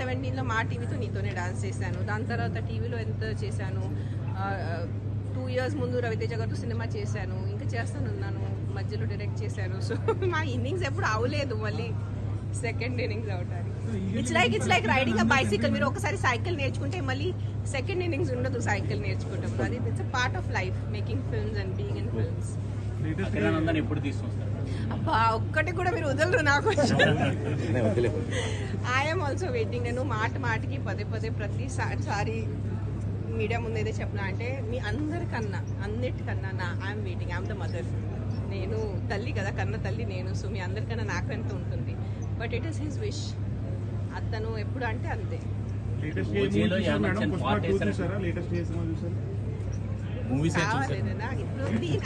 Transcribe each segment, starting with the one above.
సెవెంటీన్లో మా టీవీతో నీతోనే డాన్స్ చేశాను. దాని తర్వాత టీవీలో ఎంత చేశాను? టూ ఇయర్స్ ముందు రవితేజ గారితో సినిమా చేశాను. ఇంకా చేస్తానున్నాను మధ్యలో డైరెక్ట్ చేశాను. సో మా ఇన్నింగ్స్ ఎప్పుడు అవలేదు మళ్ళీ సెకండ్ ఇన్నింగ్స్ అవటానికి. It's like it's like riding a bicycle మీరు ఒకసారి సైకిల్ నేర్చుకుంటే మళ్ళీ సెకండ్ ఇన్నింగ్స్ ఉండదు సైకిల్ నేర్చుకుంటాం అది it's part of life making films and being in films Akhilanandan ఎప్పుడు తీసుకొస్తారు? అబ్బా ఒక్కటి కూడా మీరు వదలరు నాకు. ఐఎమ్ ఆల్సో వెయిటింగ్ నేను మాట మాటకి పదే పదే ప్రతిసారి మీడియా ముందు ఏదో చెప్పిన అంటే మీ అందరికన్నా అన్నిటికన్నా నా I'm waiting I'm the mother నేను తల్లి కదా కన్న తల్లి నేను సో మీ అందరికన్నా నాకు ఎంత ఉంటుంది? But it is his wish అతను ఎప్పుడు అంటే అంతే. మూవీస్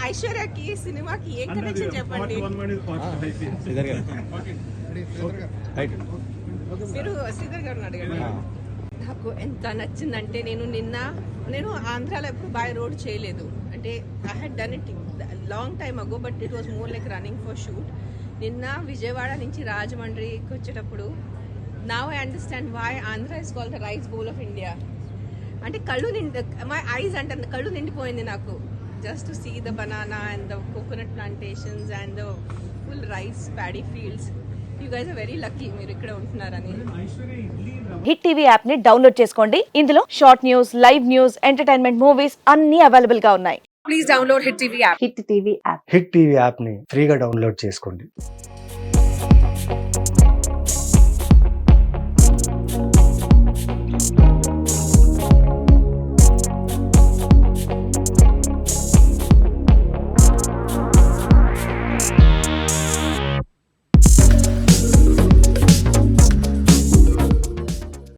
ఐశ్వర్యకి సినిమాకి ఏం కనెక్షన్ చెప్పండి? శ్రీధర్ గారు. మీరు శ్రీధర్ గారిని అడగండి. నాకు ఎంత నచ్చిందంటే నేను నిన్న నేను ఆంధ్రాలో ఎప్పుడు బై రోడ్ చేయలేదు. అంటే I had done it long time ago but it was more like running for shoot నిన్న విజయవాడ నుంచి రాజమండ్రికి వచ్చేటప్పుడు నా I understand why Andhra is call the rice bowl of India అంటే కళ్ళు నిండి మై ఐస్ అంటే కళ్ళు నిండిపోయింది నాకు. Just to see the banana and the coconut plantations and the full rice paddy fields you guys are very lucky మీరు ఇక్కడ ఉంటున్నారని. హిట్ టీవీ యాప్ని డౌన్లోడ్ చేసుకోండి. ఇందులో short news live news entertainment movies అన్ని అవైలబుల్గా ఉన్నాయి. Please download hit TV app hit TV app hit TV యాప్ని ఫ్రీగా డౌన్లోడ్ చేసుకోండి.